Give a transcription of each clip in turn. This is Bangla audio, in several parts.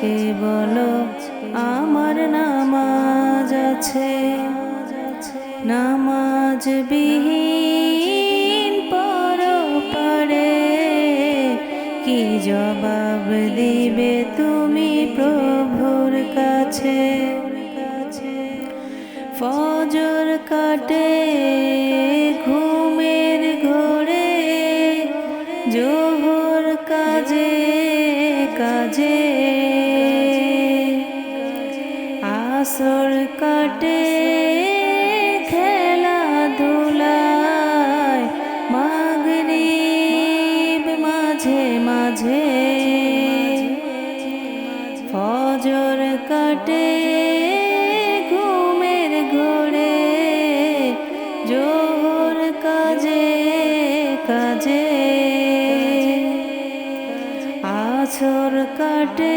কাজকে বলো, আমার নামাজ আছে? নামাজ বিহীন পর পারে। কি জবাব দিবে তুমি প্রভুর কাছে? ফজর কাটে আসর কাটে খেলা ধুলায় মাগরিব মাঝে মাঝে ফজর কাটে ঘুমের ঘোরে। জোহর কাজে কাজে আছর কাটে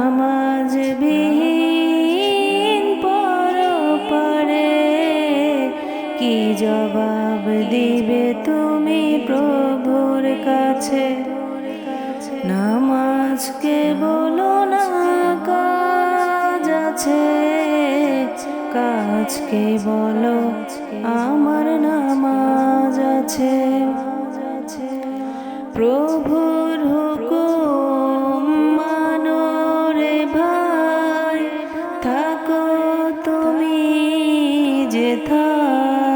জবাব দিবে তুমি প্রভুর কাছে। নামাজকে বলো না, কাজ আছে। কাজকে বলো, আমার নামাজ আছে। প্রভুর হুকুম মানো রে ভাই, থাকো তুমি যেথায়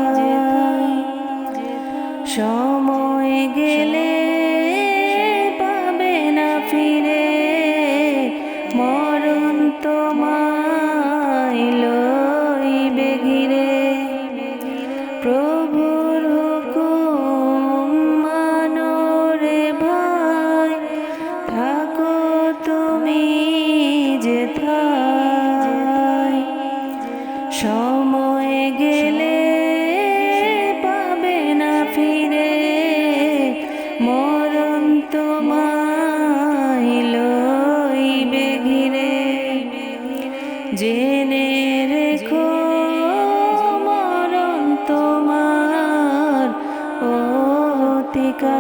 সময় গেলে পাবে না ফিরে। মরণ তোমায় লইবে ঘিরে। প্রভুর হুকুম মানো রে ভাই, থাকো তুমি যেথায় সময়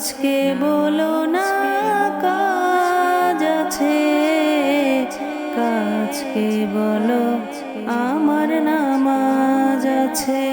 আজকে বলো না কাজ আছে। কাজকে বলো আমার নামাজ আছে।